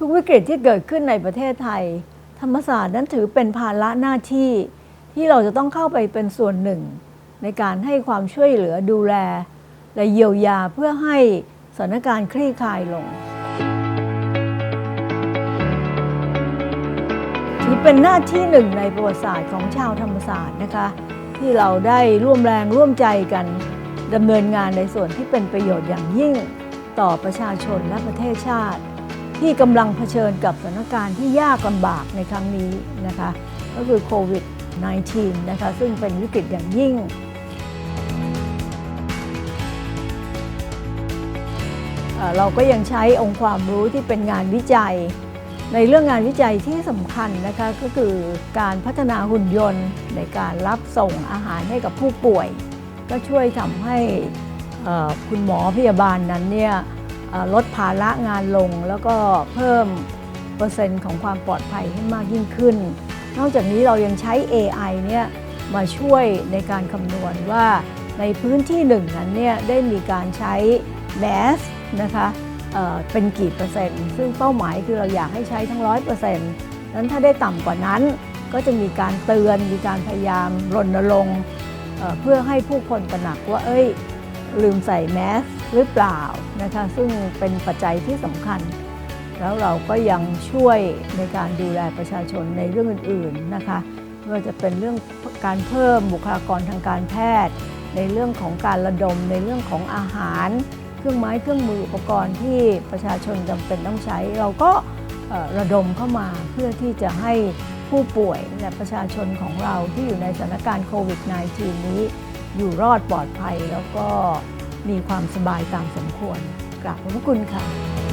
ทุกวิกฤตที่เกิดขึ้นในประเทศไทย ธรรมศาสตร์นั้นถือเป็นภาระหน้าที่ ที่เราจะต้องเข้าไปเป็นส่วนหนึ่ง ในการให้ความช่วยเหลือดูแล และเยียวยาเพื่อให้สถานการณ์คลี่คลายลงถือเป็นหน้าที่หนึ่งในประวัติศาสตร์ของชาวธรรมศาสตร์นะคะ ที่เราได้ร่วมแรงร่วมใจกันดำเนินงานในส่วนที่เป็นประโยชน์อย่างยิ่งต่อประชาชนและประเทศชาติ ที่กำลังเผชิญกับสถานการณ์ที่ยากลำบากในครั้งนี้นะคะก็คือโควิด -19 นะคะซึ่งเป็นวิกฤตอย่างยิ่ง เราก็ยังใช้องค์ความรู้ที่เป็นงานวิจัย ในเรื่องงานวิจัยที่สำคัญนะคะก็คือการพัฒนาหุ่นยนต์ในการรับส่งอาหารให้กับผู้ป่วย ก็ช่วยทำให้คุณหมอพยาบาลนั้นเนี่ย ลดภาระงานลง แล้วก็เพิ่มเปอร์เซ็นต์ของความปลอดภัยให้มากยิ่งขึ้น นอกจากนี้เรายังใช้ AI เนี่ยมาช่วยในการคำนวณว่าในพื้นที่หนึ่งนั้นเนี่ยได้มีการใช้แมสนะคะเเป็นกี่เปอร์เซ็นต์ ซึ่งเป้าหมายคือเราอยากให้ใช้ทั้งร้อยเปอร์เซ็นต์นั้นถ้าได้ต่ำกว่านั้นก็จะมีการเตือนมีการพยายามรณรงค์เพื่อให้ผู้คนตระหนักว่าเอ้ย ลืมใส่แมส หรือเปล่านะคะซึ่งเป็นปัจจัยที่สำคัญ แล้วเราก็ยังช่วยในการดูแลประชาชนในเรื่องอื่นๆนะคะไม่ว่าจะเป็นเรื่องการเพิ่มบุคลากรทางการแพทย์ ในเรื่องของการระดมในเรื่องของอาหาร เครื่องไม้เครื่องมืออุปกรณ์ที่ประชาชนจำเป็นต้องใช้ เราก็ระดมเข้ามาเพื่อที่จะให้ผู้ป่วยและประชาชนของเราที่อยู่ในสถานการณ์โควิด -19 นี้อยู่รอดปลอดภัยแล้วก็ มีความสบายตามสมควรกราบขอบพระคุณค่ะ